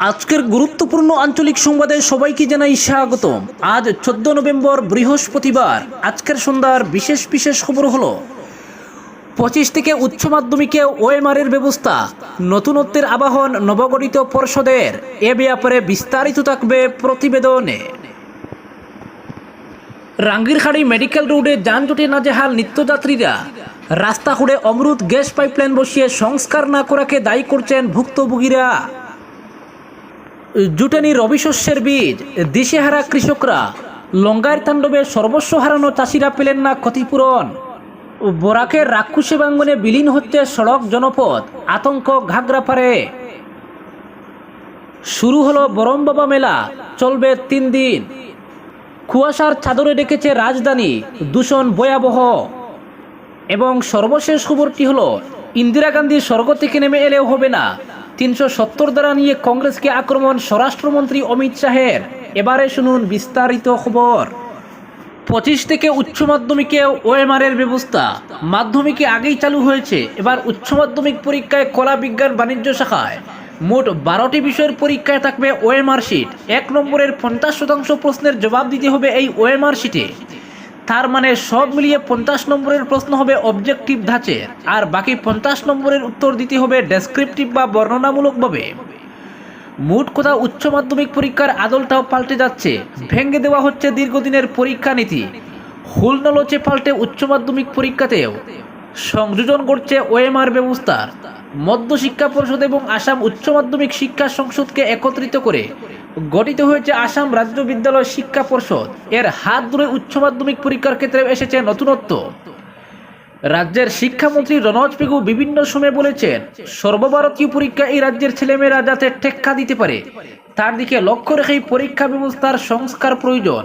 আজকের গুরুত্বপূর্ণ আঞ্চলিক সংবাদে সবাইকে জানাই স্বাগতম। আজ চোদ্দ নভেম্বর, বৃহস্পতিবার। আজকের সন্ধ্যার বিশেষ বিশেষ খবর হলো, পঁচিশ থেকে উচ্চ মাধ্যমিকে ওএমআরের ব্যবস্থা, নতুনত্বের আবাহন নবগঠিত পর্ষদের, এ ব্যাপারে বিস্তারিত থাকবে প্রতিবেদনে। রাঙ্গিরখাড়ি মেডিকেল রোডে যানজটে নাজেহাল নিত্যযাত্রীরা রাস্তা খুঁড়ে অমরুদ গ্যাস পাইপলাইন বসিয়ে সংস্কার না করাকে দায়ী করছেন ভুক্তভোগীরা। জুটানি রবি শস্যের বীজ, দিশেহারা কৃষকরা লঙ্গায়ের তাণ্ডবে সর্বস্ব হারানো চাষিরা পেলেন না ক্ষতিপূরণ। বরাকের রাক্ষুসী বাঙ্গনে বিলীন হচ্ছে সড়ক জনপদ, আতঙ্ক ঘাগড়াপাড়ে শুরু হলো বরম বাবা মেলা, চলবে তিন দিন। কুয়াশার চাদরে ডেকেছে রাজধানী, দূষণ ভয়াবহ। এবং সর্বশেষ খবরটি হলো, ইন্দিরা গান্ধী স্বর্গ থেকে নেমে এলেও হবে না। তিনশো সত্তর দ্বারা নিয়ে কংগ্রেসকে আক্রমণ স্বরাষ্ট্রমন্ত্রী অমিত শাহের। এবারে শুনুন বিস্তারিত খবর। পঁচিশ থেকে উচ্চ মাধ্যমিকে ওএমআর এর ব্যবস্থা। মাধ্যমিকে আগেই চালু হয়েছে। এবার উচ্চ মাধ্যমিক পরীক্ষায় কলা বিজ্ঞান বাণিজ্য শাখায়। মোট বারোটি বিষয়ের পরীক্ষায় থাকবে ওএমআর শিট। এক নম্বরের পঞ্চাশ শতাংশ প্রশ্নের জবাব দিতে হবে এই ওএমআর শিটে। তার মানে সব মিলিয়ে পঞ্চাশ নম্বরের প্রশ্ন হবে অবজেক্টিভ ধাঁচের আর বাকি পঞ্চাশ নম্বরের উত্তর দিতে হবে ডেসক্রিপটিভ বা বর্ণনামূলকভাবে। মোট কথা উচ্চ মাধ্যমিক পরীক্ষার আদলটাও পাল্টে যাচ্ছে, ভেঙে দেওয়া হচ্ছে দীর্ঘদিনের পরীক্ষা নীতি। হুল নলচে পাল্টে উচ্চ মাধ্যমিক পরীক্ষাতেও সংযোজন করছে ওএমআর ব্যবস্থার মধ্য শিক্ষা পরিষদ এবং আসাম উচ্চ মাধ্যমিক শিক্ষা সংসদকে একত্রিত করে গঠিত হয়েছে আসাম রাজ্য বিদ্যালয় শিক্ষা পর্ষদ। এর হাত ধরে উচ্চ মাধ্যমিক পরীক্ষার ক্ষেত্রে এসেছে নতুনত্ব। রাজ্যের শিক্ষামন্ত্রী রনজ পেগু বিভিন্ন সময় বলেছেন, সর্বভারতীয় পরীক্ষা এই রাজ্যের ছেলেমেয়েরা যাতে টেক্কা দিতে পারে, তার দিকে লক্ষ্য রেখেই পরীক্ষা ব্যবস্থার সংস্কার প্রয়োজন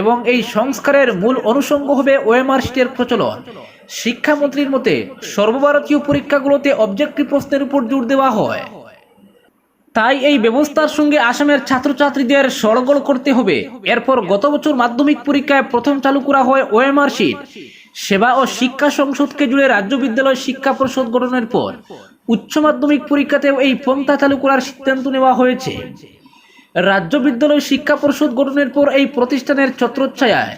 এবং এই সংস্কারের মূল অনুষঙ্গ হবে ওএমআর শিটের প্রচলন। শিক্ষামন্ত্রীর মতে, সর্বভারতীয় পরীক্ষাগুলোতে অবজেক্টিভ প্রশ্নের উপর জোর দেওয়া হয়। তাই এই ব্যবস্থার সঙ্গে আসামের ছাত্রছাত্রীদের সরগোল করতে হবে। এরপর গত বছর মাধ্যমিক পরীক্ষায় প্রথম চালু করা হয় ওএমআর শিট সেবা ও শিক্ষা সংসদকে জুড়ে রাজ্য বিদ্যালয় শিক্ষা পরিষদ গঠনের পর উচ্চ মাধ্যমিক পরীক্ষাতেও এই পন্থা চালু করার সিদ্ধান্ত নেওয়া হয়েছে। রাজ্য বিদ্যালয় শিক্ষা পরিষদ গঠনের পর এই প্রতিষ্ঠানের ছত্রচ্ছায়ায়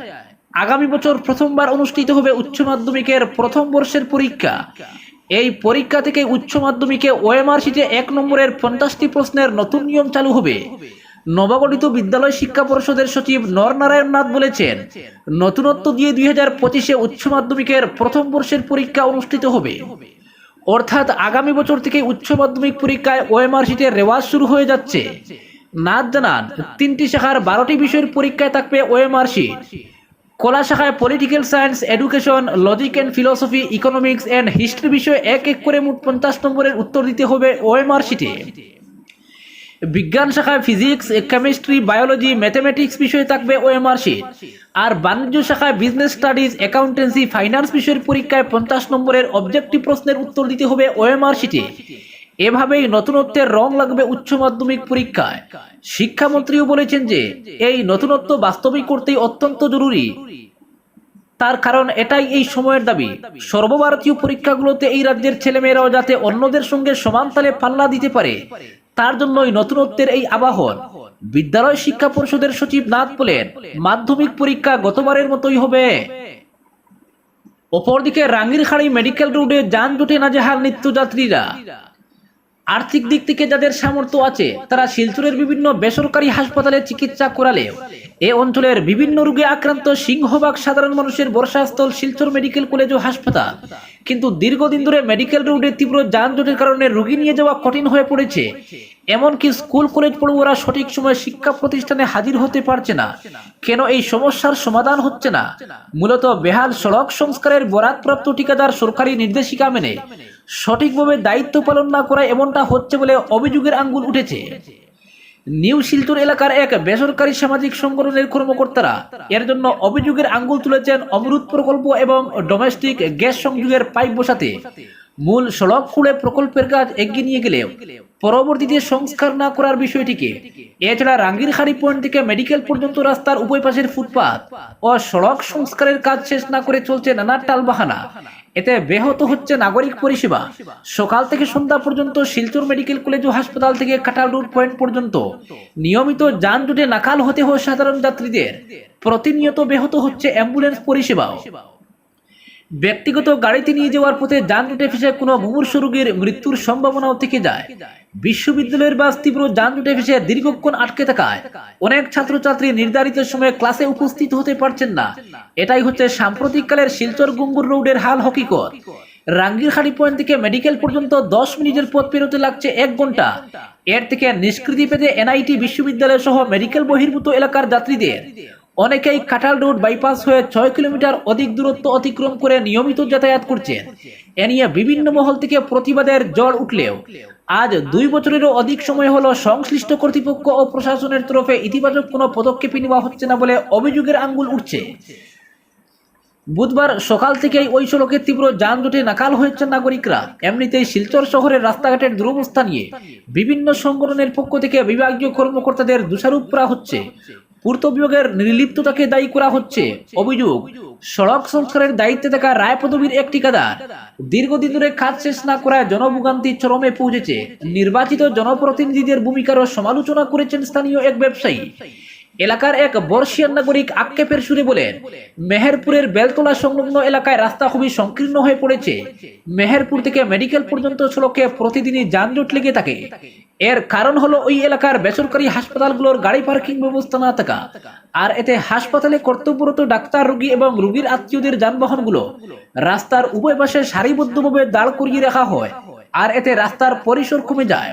আগামী বছর প্রথমবার অনুষ্ঠিত হবে উচ্চ মাধ্যমিকের প্রথম বর্ষের পরীক্ষা। এই পরীক্ষা থেকে উচ্চ মাধ্যমিকে ওএমআর শিটে এক নম্বরের পঞ্চাশটি প্রশ্নের নতুন নিয়ম চালু হবে। নবগঠিত বিদ্যালয় শিক্ষা পরিষদের সচিব নরনারায়ণ নাথ বলেছেন, নতুনত্ব দিয়ে দুই হাজার পঁচিশে উচ্চ মাধ্যমিকের প্রথম বর্ষের পরীক্ষা অনুষ্ঠিত হবে। অর্থাৎ আগামী বছর থেকে উচ্চ মাধ্যমিক পরীক্ষায় ওএমআর শিটের রেওয়াজ শুরু হয়ে যাচ্ছে। নাথ জানান, তিনটি শাখার বারোটি বিষয়ের পরীক্ষায় থাকবে ওএমআর শিট। কলা শাখায় political science education logic and philosophy economics and history বিষয়ে এক এক করে মোট পঞ্চাশ নম্বরের উত্তর দিতে হবে ওএমআর বিজ্ঞান শাখায় ফিজিক্স কেমিস্ট্রি বায়োলজি ম্যাথমেটিক্স বিষয়ে থাকবে ওএমআর আর বাণিজ্য শাখায় বিজনেস স্টাডিজ অ্যাকাউন্টেন্সি ফাইন্যান্স বিষয়ের পরীক্ষায় পঞ্চাশ নম্বরের অবজেক্টিভ প্রশ্নের উত্তর দিতে হবে ওএমআর শিটে এভাবেই নতুনত্বের রং লাগবে উচ্চ মাধ্যমিক পরীক্ষায়। শিক্ষামন্ত্রীও বলেছেন যে, এই নতুনত্ব বাস্তবিক করতেই অত্যন্ত জরুরি। তার কারণ এটাই এই সময়ের দাবি। সর্বভারতীয় পরীক্ষাগুলোতে এই রাজ্যের ছেলেমেয়েরাও যাতে অন্যদের সঙ্গে সমান তালে পাল্লা দিতে পারে, তার জন্যই নতুনত্বের এই আবাহন। বিদ্যালয় শিক্ষা পরিষদের সচিব নাথ বলেন, মাধ্যমিক পরীক্ষা গতবারের মতোই হবে। অপরদিকে রাঙ্গিরখাড়ি মেডিকেল রোডে যানজটে নাজেহাল নিত্যযাত্রীরা। আর্থিক দিক থেকে যাদের সামর্থ্য আছে, তারা শিলচরের বিভিন্ন বেসরকারি হাসপাতালে চিকিৎসা করালেও এ অঞ্চলের বিভিন্ন রোগে আক্রান্ত সিংহভাগ সাধারণ মানুষের বর্ষাস্থল শিলচর মেডিকেল কলেজ ও হাসপাতাল। কিন্তু দীর্ঘদিন ধরে মেডিকেল রোডে তীব্র যানজটের কারণে রোগী নিয়ে যাওয়া কঠিন হয়ে পড়েছে। এমনকি স্কুল, কলেজ পড়ুয়ারা সঠিক সময় শিক্ষা প্রতিষ্ঠানে হাজির হতে পারছে না। কেন এই সমস্যার সমাধান হচ্ছে না? মূলত বেহাল সড়ক সংস্কারের বরাদপ্রাপ্ত ঠিকাদার সরকারি নির্দেশিকা মেনে সঠিকভাবে দায়িত্ব পালন না করায় এমনটা হচ্ছে বলে অভিযোগের আঙ্গুল উঠেছে। নিউ শিলচর এলাকার এক বেসরকারি সামাজিক সংগঠনের কর্মকর্তারা এর জন্য অভিযোগের আঙ্গুল তুলেছেন অমরুত প্রকল্প এবং ডোমেস্টিক গ্যাস সংযোগের পাইপ বসাতে। মূল সড়ক খুঁড়ে প্রকল্পের কাজ এগিয়ে নিয়ে গেলেও পরবর্তীতে সংস্কার না করার বিষয়টিকে, এছাড়া রাঙ্গিরখাড়ি পয়েন্ট থেকে মেডিকেল পর্যন্ত রাস্তার উভয় পাশের ফুটপাত ও সড়ক সংস্কারের কাজ শেষ না করে চলছে নানা টালবাহানা। এতে ব্যাহত হচ্ছে নাগরিক পরিষেবা। সকাল থেকে সন্ধ্যা পর্যন্ত শিলচর মেডিকেল কলেজ ও হাসপাতাল থেকে কাটাল রোড পয়েন্ট পর্যন্ত নিয়মিত যানজটে নাকাল হতে হয় সাধারণ যাত্রীদের। প্রতিনিয়ত ব্যাহত হচ্ছে অ্যাম্বুলেন্স পরিষেবাও। ব্যক্তিগত গাড়িতে নিয়ে যাওয়ার পথে যানজটে ফেসে কোনো মুমূর্ষ রোগীর মৃত্যুর সম্ভাবনাও থেকে যায়। বিশ্ববিদ্যালয়ের বাস তীব্র যানজটে ফেসে দীর্ঘক্ষণ আটকে থাকায় অনেক ছাত্রছাত্রী নির্ধারিত সময়ে ক্লাসে উপস্থিত হতে পারছেন না। এটাই হচ্ছে সাম্প্রতিককালের শিলচর গুঙ্গুর রোডের হাল হকিকত। রাঙ্গিরখাড়ি পয়েন্ট থেকে মেডিকেল পর্যন্ত দশ মিনিটের পথ পেরোতে লাগছে এক ঘণ্টা। এর থেকে নিষ্কৃতি পেতে এনআইটি বিশ্ববিদ্যালয় সহ মেডিকেল বহির্ভূত এলাকার যাত্রীদের অনেকেই কাটাল রোড বাইপাস হয়ে ছয় কিলোমিটার অধিক দূরত্ব অতিক্রম করে নিয়মিত যাতায়াত করছেন এ নিয়ে বিভিন্ন মহল থেকে প্রতিবাদের জল উঠলেও আজ দুই বছরেরও অধিক সময় হলো সংশ্লিষ্ট কর্তৃপক্ষ ও প্রশাসনের তরফে ইতিবাচক কোনো পদক্ষেপই নেওয়া হচ্ছে না বলে অভিযোগের আঙ্গুল উঠছে। বুধবার সকাল থেকেই ওই সড়কে তীব্র যানজটে নাকাল হয়েছে নাগরিকরা। এমনিতেই শিলচর শহরের রাস্তাঘাটের দুরবস্থা নিয়ে বিভিন্ন সংগঠনের পক্ষ থেকে বিভাগীয় কর্মকর্তাদের দোষারোপ করা হচ্ছে। পূর্ত বিভাগের নির্লিপ্ততাকে দায়ী করা হচ্ছে। অভিযোগ, সড়ক সংস্কারের দায়িত্বে থাকা রায় পদবীর এক ঠিকাদার। দীর্ঘদিন ধরে কাজ শেষ না করায় জনভোগান্তি চরমে পৌঁছেছে নির্বাচিত জনপ্রতিনিধিদের ভূমিকারও সমালোচনা করেছেন স্থানীয় এক ব্যবসায়ী। এলাকার এক বর্ষিয়ান নাগরিক আক্ষেপের সুরে বলেন, মেহেরপুরের বেলতলা সংলগ্ন এলাকায় রাস্তা খুবই সংকীর্ণ হয়ে পড়েছে। মেহেরপুর থেকে মেডিকেল পর্যন্ত সড়কে প্রতিদিনই যানজট লেগে থাকে। এর কারণ হলো ওই এলাকার বেসরকারি হাসপাতালগুলোর গাড়ি পার্কিং ব্যবস্থা না থাকা। আর এতে হাসপাতালে কর্তব্যরত ডাক্তার, রোগী এবং রোগীর আত্মীয়দের যানবাহনগুলো রাস্তার উভয় পাশে সারিবদ্ধভাবে দাঁড় করিয়ে রাখা হয়। আর এতে রাস্তার পরিসর কমে যায়।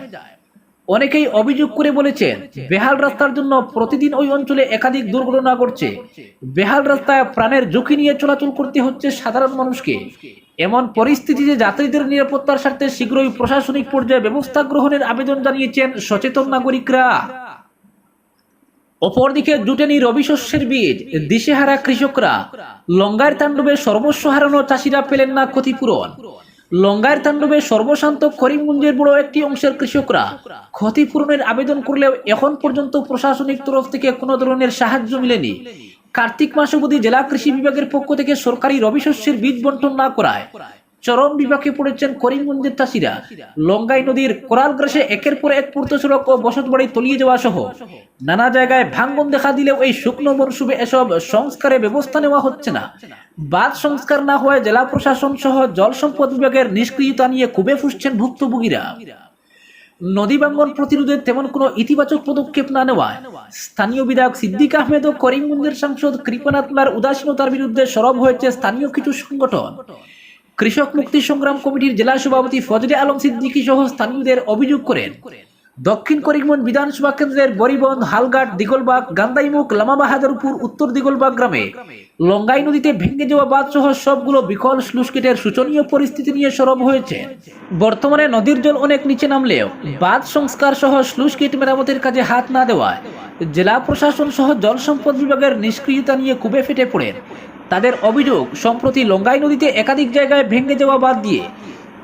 অনেকেই অভিযোগ করে বলেছেন, বেহাল রাস্তার জন্য প্রতিদিন ওই অঞ্চলে একাধিক দুর্ঘটনা ঘটছে। বেহাল রাস্তায় প্রাণের ঝুঁকি নিয়ে চলাচল করতে হচ্ছে সাধারণ মানুষকে। এমন পরিস্থিতিতে যাত্রীদের নিরাপত্তার স্বার্থে শীঘ্রই প্রশাসনিক পর্যায়ে ব্যবস্থা গ্রহণের আবেদন জানিয়েছেন সচেতন নাগরিকরা। অপরদিকে জুটেনি রবি শস্যের বীজ, দিশেহারা কৃষকরা লঙ্গার তাণ্ডবে সর্বস্ব হারানো চাষিরা পেলেন না ক্ষতিপূরণ। লঙ্গার তাণ্ডবে সর্বশান্ত করিমগঞ্জের বড় একটি অংশের কৃষকরা ক্ষতিপূরণের আবেদন করলেও এখন পর্যন্ত প্রশাসনিক তরফ থেকে কোনো ধরনের সাহায্য মিলেনি। কার্তিক মাস অবধি জেলা কৃষি বিভাগের পক্ষ থেকে সরকারি রবিশস্যের বীজ বন্টন না করায় চরম বিপাকে পড়েছেন করিমগঞ্জের চাষিরা লঙ্গাই নদীর কোরাল গ্রাসে একের পর এক পূর্ত সড়ক ও বসত বাড়ি তলিয়ে যাওয়া সহ নানা জায়গায় ভাঙ্গন দেখা দিলেও এই শুকনো মরশুমে এসব সংস্কারে ব্যবস্থা নেওয়া হচ্ছে না। বাদ সংস্কার না হওয়ায় জেলা প্রশাসন সহ জল সম্পদ বিভাগের নিষ্ক্রিয়তা নিয়ে খুবই ফুসছেন ভুক্তভোগীরা। নদী ভাঙ্গন প্রতিরোধের তেমন কোনো ইতিবাচক পদক্ষেপ না নেওয়ায় স্থানীয় বিধায়ক সিদ্দিক আহমেদ ও করিমগঞ্জের সাংসদ কৃপনাথ উদাসীনতার বিরুদ্ধে সরব হয়েছে স্থানীয় কিছু সংগঠন। কৃষক মুক্তি সংগ্রাম কমিটির জেলা সভাপতি ফজলে আলম সিদ্দিকী সহ স্থানীয়দের অভিযোগ করেন, দক্ষিণ করিমগঞ্জ বিধানসভা কেন্দ্রের বরিবন, হালঘাট, দিগলবাগ গান্দাইমুখ লামাবাহাদুরপুর উত্তর দিগলবাগ গ্রামে লঙ্গাই নদীতে ভেঙে যাওয়া বাঁধ সহ সবগুলো বিকল স্লুসকেটের শোচনীয় পরিস্থিতি নিয়ে সরব হয়েছে। বর্তমানে নদীর জল অনেক নিচে নামলেও বাঁধ সংস্কার সহ স্লুসকেট মেরামতের কাজে হাত না দেওয়ায় জেলা প্রশাসন সহ জল সম্পদ বিভাগের নিষ্ক্রিয়তা নিয়ে খুবই ফেটে পড়েন। তাদের অভিযোগ, সম্প্রতি লঙ্গাই নদীতে একাধিক জায়গায় ভেঙে যাওয়া বাদ দিয়ে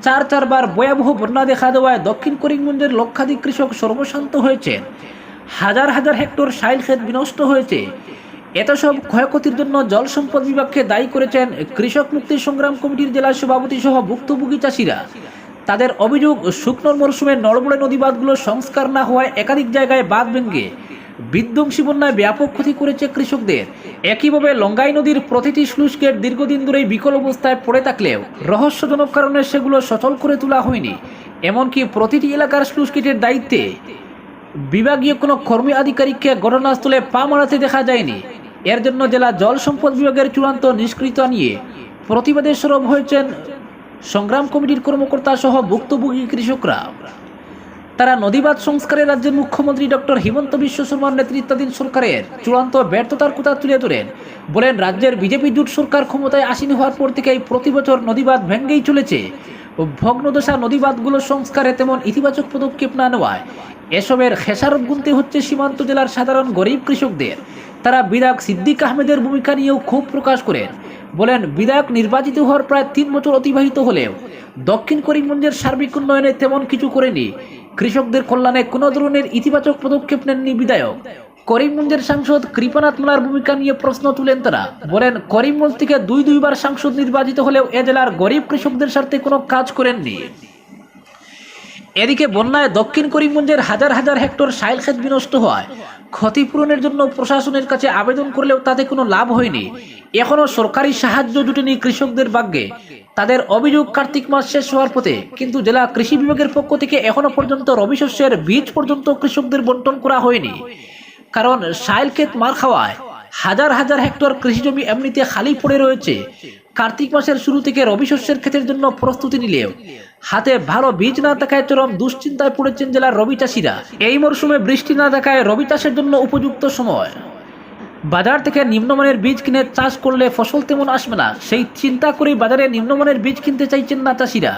চার চারবার ভয়াবহ বন্যা দেখা দেওয়ায় দক্ষিণ করিমগঞ্জের লক্ষাধিক কৃষক সর্বশান্ত হয়েছেন। হাজার হাজার হেক্টর সাইল ক্ষেত বিনষ্ট হয়েছে। এত সব ক্ষয়ক্ষতির জন্য জল সম্পদ বিভাগকে দায়ী করেছেন কৃষক মুক্তি সংগ্রাম কমিটির জেলা সভাপতি সহ ভুক্তভোগী চাষিরা। তাদের অভিযোগ, শুকনোর মরশুমে নড়বড়ে নদী বাঁধগুলো সংস্কার না হওয়ায় একাধিক জায়গায় বাঁধ ভেঙে বিধ্বংসী বন্যায় ব্যাপক ক্ষতি করেছে কৃষকদের। একইভাবে লঙ্গাই নদীর প্রতিটি স্লুস গেট দীর্ঘদিন ধরেই বিকল অবস্থায় পড়ে থাকলেও রহস্যজনক কারণে সেগুলো সচল করে তোলা হয়নি। এমনকি প্রতিটি এলাকার স্লুস গেটের দায়িত্বে বিভাগীয় কোনো কর্মী আধিকারিককে ঘটনাস্থলে পা মারাতে দেখা যায়নি। এর জন্য জেলা জল সম্পদ বিভাগের চূড়ান্ত নিষ্কৃতি নিয়ে প্রতিবাদে সরব হয়েছেন সংগ্রাম কমিটির কর্মকর্তা সহ ভুক্তভোগী কৃষকরা। তারা নদীবাদ সংস্কারে রাজ্যের মুখ্যমন্ত্রী ডক্টর হিমন্ত বিশ্ব শর্মার নেতৃত্বাধীন সরকারের চূড়ান্ত ব্যর্থতার কথা তুলে ধরেন। বলেন, রাজ্যের বিজেপি জোট সরকার ক্ষমতায় আসীন হওয়ার পর থেকেই প্রতি বছর নদীবাদ ভেঙ্গেই চলেছে। ভগ্নদশা নদীবাদগুলো সংস্কারে তেমন ইতিবাচক পদক্ষেপ না নেওয়ায় এসবের খেসারত গুনতে হচ্ছে সীমান্ত জেলার সাধারণ গরিব কৃষকদের। তারা বিধায়ক সিদ্দিক আহমেদের ভূমিকা নিয়েও ক্ষোভ প্রকাশ করেন। বলেন, বিধায়ক নির্বাচিত হওয়ার প্রায় তিন বছর অতিবাহিত হলেও দক্ষিণ করিমগঞ্জের সার্বিক উন্নয়নে তেমন কিছু করেনি। কৃষকদের কল্যাণে কোনো ধরনের ইতিবাচক পদক্ষেপ নেননি বিধায়ক। করিমগঞ্জের সাংসদ কৃপানাথ মোলার ভূমিকা নিয়ে প্রশ্ন তুলেন তারা। বলেন, করিমগঞ্জ থেকে দুই দুইবার সাংসদ নির্বাচিত হলেও এ জেলার গরিব কৃষকদের স্বার্থে কোনো কাজ করেননি। এদিকে বন্যায় দক্ষিণ করিমগঞ্জের হাজার হাজার হেক্টর সাইল ক্ষেত বিনষ্ট হয় ক্ষতিপূরণের জন্য প্রশাসনের কাছে আবেদন করলেও তাতে কোনো লাভ হয়নি। এখনও সরকারি সাহায্য জুটেনি কৃষকদের ভাগ্যে। তাদের অভিযোগ কার্তিক মাস শেষ হওয়ার পথে কিন্তু জেলা কৃষি বিভাগের পক্ষ থেকে এখনও পর্যন্ত রবি শস্যের বীজ পর্যন্ত কৃষকদের বন্টন করা হয়নি। কারণ সাইল ক্ষেত মার খাওয়ায় হাজার হাজার হেক্টর কৃষি জমি এমনিতে খালি পড়ে রয়েছে। কার্তিক মাসের শুরু থেকে রবি শস্যের ক্ষেতের জন্য প্রস্তুতি নিলেও হাতে ভালো বীজ না থাকায় চরম দুশ্চিন্তায় পড়েছেন জেলার রবি চাষিরা। এই মরশুমে বৃষ্টি না থাকায় রবি চাষের জন্য উপযুক্ত সময়। বাজার থেকে নিম্নমানের বীজ কিনে চাষ করলে ফসল তেমন আসবে না। সেই চিন্তা করেই বাজারে নিম্নমানের বীজ কিনতে চাইছেন না চাষিরা।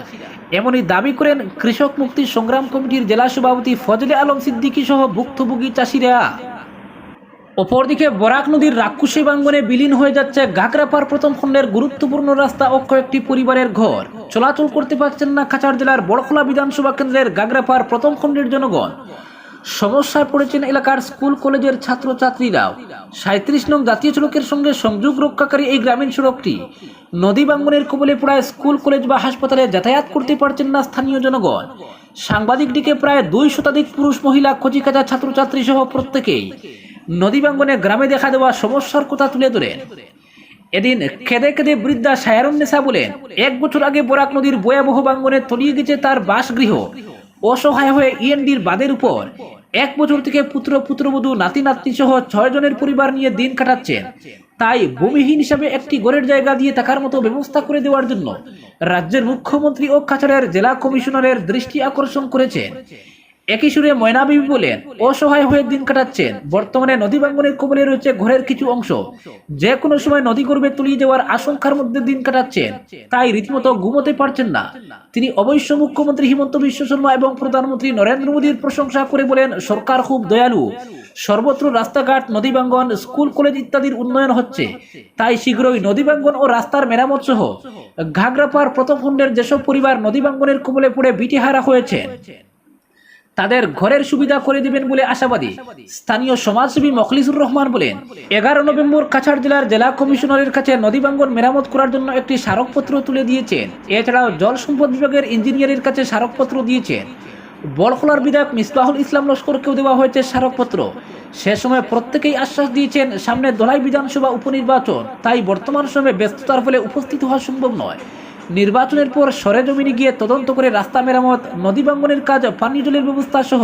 এমনই দাবি করেন কৃষক মুক্তি সংগ্রাম কমিটির জেলা সভাপতি ফজলে আলম সিদ্দিকী সহ ভুক্তভোগী চাষিরা। অপরদিকে বরাক নদীর রাক্ষসী বাঙ্গনে বিলীন হয়ে যাচ্ছে গাগরাপার প্রথম খণ্ডের গুরুত্বপূর্ণ রাস্তা ও কয়েকটি পরিবারের ঘর। চলাচল করতে পারছেন না কাছাড় জেলার বড়খোলা বিধানসভা কেন্দ্রের গাগরাপার প্রথম খণ্ডের জনগণ। সমস্যায় পড়েছেন এলাকার স্কুল, কলেজের ছাত্রছাত্রীরাও। সাঁত্রিশ নং জাতীয় সড়কের সঙ্গে সংযোগ রক্ষাকারী এই গ্রামীণ সড়কটি। নদী বাঙ্গনের কবলে প্রায় স্কুল, কলেজ বা হাসপাতালে যাতায়াত করতে পারছেন না স্থানীয় জনগণ। সাংবাদিক দিকে প্রায় দুই শতাধিক পুরুষ, মহিলা কচিকাচা ছাত্রছাত্রী সহ প্রত্যেকেই। নদী বাঙ্গনে গ্রামে দেখা দেওয়া সমস্যার কথা তুলে ধরেন এদিন কেঁদে খেদে বৃদ্ধা সায়ারুন্নেসা বলেন এক বছর আগে বরাক নদীর ভয়াবহ বাঙ্গনে তলিয়ে গেছে তার বাসগৃহ। অসহায় হয়ে ইএনডির বাদের উপর এক বছর থেকে পুত্র, পুত্রবধূ, নাতি নাতনি সহ ছয় জনের পরিবার নিয়ে দিন কাটাচ্ছেন। তাই ভূমিহীন হিসাবে একটি ঘরের জায়গা দিয়ে থাকার মতো ব্যবস্থা করে দেওয়ার জন্য রাজ্যের মুখ্যমন্ত্রী ও কাছাড়ের জেলা কমিশনারের দৃষ্টি আকর্ষণ করেছেন। একই সুরে ময়নাবিবি বলেন, অসহায় হয়ে দিন কাটাচ্ছেন। বর্তমানে নদী বাঙ্গনের কবলে রয়েছে ঘরের কিছু অংশ। যে কোনো সময় নদী গর্ভে তলিয়ে যাওয়ার আশঙ্কার মধ্যে দিন কাটাচ্ছেন। তাই রীতিমতো ঘুমোতে পারছেন না। তিনি অবশ্য মুখ্যমন্ত্রী হিমন্ত বিশ্ব শর্মা এবং প্রধানমন্ত্রী নরেন্দ্র মোদীর প্রশংসা করে বলেন, সরকার খুব দয়ালু। সর্বত্র রাস্তাঘাট, নদী বাঙ্গন স্কুল, কলেজ ইত্যাদির উন্নয়ন হচ্ছে। তাই শীঘ্রই নদী বাঙ্গন ও রাস্তার মেরামত সহ ঘাগরাপার প্রথম খণ্ডের যেসব পরিবার নদী বাঙ্গনের কবলে পড়ে বিটিহারা হয়েছেন। তাদের ঘরের সুবিধা করে দিবেন বলে আশাবাদী। স্থানীয় সমাজসেবী মখলিসুর রহমান বলেন, এগারো নভেম্বর কাছাড় জেলার জেলা কমিশনারের কাছে নদীবাঙ্গন মেরামত করার জন্য একটি স্মারকপত্র তুলে দিয়েছেন। এছাড়াও জল সম্পদ বিভাগের ইঞ্জিনিয়ারের কাছে স্মারকপত্র দিয়েছেন। বলখোলার বিধায়ক মিসবাহুল ইসলাম লস্করকেও দেওয়া হয়েছে স্মারকপত্র। সে সময় প্রত্যেকেই আশ্বাস দিয়েছেন, সামনে দোলাই বিধানসভা উপনির্বাচন। তাই বর্তমান সময়ে ব্যস্ততার ফলে উপস্থিত হওয়া সম্ভব নয়। নির্বাচনের পর সরেজমিনে গিয়ে তদন্ত করে রাস্তা মেরামত, নদী বাঙ্গনের কাজ পানীয় জলের ব্যবস্থা সহ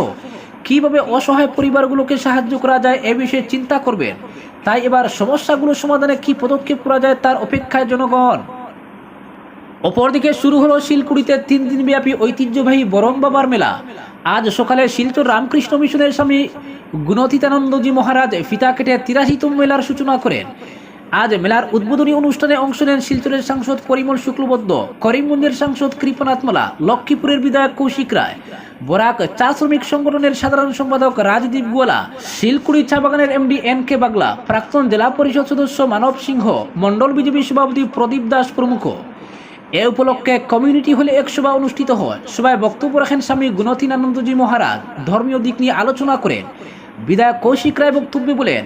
কীভাবে অসহায় পরিবারগুলোকে সাহায্য করা যায় এ বিষয়ে চিন্তা করবেন। তাই এবার সমস্যাগুলো সমাধানে কি পদক্ষেপ করা যায় তার অপেক্ষায় জনগণ। অপরদিকে শুরু হলো শিলকুড়িতে তিন দিনব্যাপী ঐতিহ্যবাহী বরং বাবার মেলা। আজ সকালে শিলচর রামকৃষ্ণ মিশনের স্বামী গুণতীতানন্দজি মহারাজ ফিতা কেটে তিরাশিতম মেলার সূচনা করেন। আজ মেলার উদ্বোধনী অনুষ্ঠানে অংশ নেন শিলচরের সাংসদ পরিমল শুক্লবদ্ধ করিমগঞ্জের সাংসদ কৃপনাথ মালা, লক্ষ্মীপুরের বিধায়ক কৌশিক রায়, বরাক চা শ্রমিক সংগঠনের সাধারণ সম্পাদক রাজদীপ গোয়ালা, শিলকুড়ি চা বাগানের এমডি এন কে বাগলা, প্রাক্তন জেলা পরিষদ সদস্য মানব সিংহ, মণ্ডল বিজেপি সভাপতি প্রদীপ দাস প্রমুখ। এ উপলক্ষে কমিউনিটি হলে এক সভা অনুষ্ঠিত হয়। সভায় বক্তব্য রাখেন স্বামী গুণতীনানন্দজি মহারাজ। ধর্মীয় দিক নিয়ে আলোচনা করেন। বিধায়ক কৌশিক রায় বক্তব্যে বলেন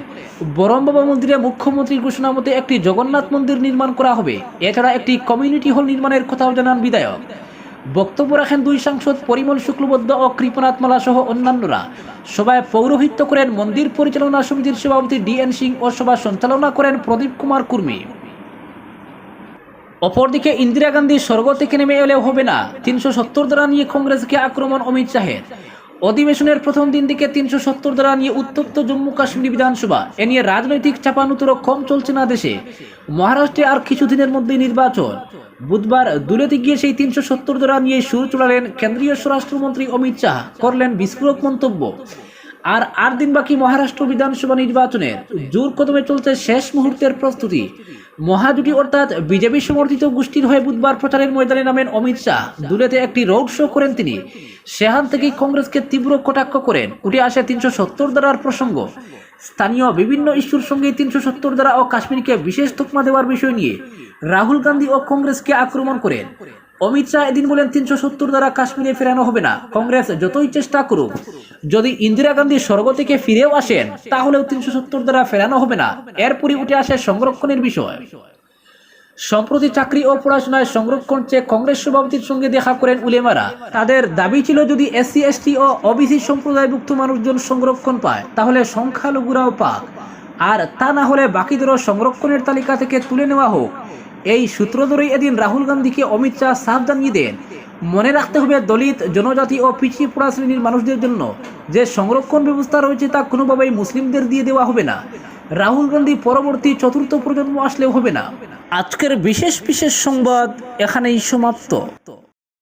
বরমবাবা মন্দিরে মুখ্যমন্ত্রীর ঘোষণা মতে একটি জগন্নাথ মন্দির নির্মাণ করা হবে। এছাড়া একটি কমিউনিটি হল নির্মাণের কথাও জানান বিধায়ক। বক্তব্য রাখেন দুই সাংসদ পরিমল শুক্লবদ্ধ ও কৃপনাথ মালা সহ অন্যান্যরা। সভায় পৌরোহিত্য করেন, মন্দির পরিচালনা সমিতির সভাপতি ডিএন সিং ও সভা সঞ্চালনা করেন প্রদীপ কুমার কুর্মী। অপরদিকে ইন্দিরা গান্ধী স্বর্গ থেকে নেমে এলেও হবে না। তিনশো সত্তর দ্বারা নিয়ে কংগ্রেসকে আক্রমণ অমিত শাহের। অধিবেশনের প্রথম দিন থেকে তিনশো সত্তর দ্বারা নিয়ে উত্তপ্ত জম্মু কাশ্মীর বিধানসভা। এ নিয়ে রাজনৈতিক চাপানুতরও কম চলছে না দেশে। মহারাষ্ট্রে আর কিছুদিনের মধ্যেই নির্বাচন। বুধবার দুলেতে গিয়ে সেই তিনশো সত্তর দ্বারা নিয়ে সুর চড়ালেন কেন্দ্রীয় স্বরাষ্ট্রমন্ত্রী অমিত শাহ। করলেন বিস্ফোরক মন্তব্য। আর আট দিন বাকি মহারাষ্ট্র বিধানসভা নির্বাচনের জোর কদমে চলছে শেষ মুহূর্তের প্রস্তুতি। মহাজুটি অর্থাৎ বিজেপি সমর্থিত গোষ্ঠীর হয়ে বুধবার প্রচারের ময়দানে নামেন অমিত শাহ। দুলেতে একটি রোড শো করেন তিনি। সেখান থেকেই কংগ্রেসকে তীব্র কটাক্ষ করেন। উঠে আসে তিনশো সত্তর দ্বারার প্রসঙ্গ। স্থানীয় বিভিন্ন ইস্যুর সঙ্গে তিনশো সত্তর দ্বারা ও কাশ্মীরকে বিশেষ তকমা দেওয়ার বিষয় নিয়ে রাহুল গান্ধী ও কংগ্রেসকে আক্রমণ করেন। অমিত শাহ এদিন বলেন, তিনশো সত্তর দ্বারা কাশ্মীরে ফেরানো হবে না। কংগ্রেস যতই চেষ্টা করুক, যদি ইন্দিরা গান্ধী স্বর্গ থেকে ফিরেও আসেন, তাহলেও তিনশো সত্তর দ্বারা ফেরানো হবে না। এরপরই উঠে আসে সংরক্ষণের বিষয়। সম্প্রতি চাকরি ও পড়াশোনায় সংরক্ষণ চেয়ে কংগ্রেস সভাপতির সঙ্গে দেখা করেন উলেমারা। তাদের দাবি ছিল, যদি এসসি, এসটি ও ওবিসি সম্প্রদায়ভুক্ত মানুষজন সংরক্ষণ পায়, তাহলে সংখ্যালঘুরাও পাক। আর তা না হলে বাকিদেরও সংরক্ষণের তালিকা থেকে তুলে নেওয়া হোক। এই সূত্র ধরেই এদিন রাহুল গান্ধীকে অমিত শাহ সাফ জানিয়ে দেন। মনে রাখতে হবে দলিত জনজাতি ও পিছিয়ে পড়া শ্রেণির মানুষদের জন্য যে সংরক্ষণ ব্যবস্থা রয়েছে তা কোনোভাবেই মুসলিমদের দিয়ে দেওয়া হবে না। রাহুল গান্ধী পরবর্তী চতুর্থ প্রজন্ম আসলেও হবে না। আজকের বিশেষ বিশেষ সংবাদ এখানেই সমাপ্ত।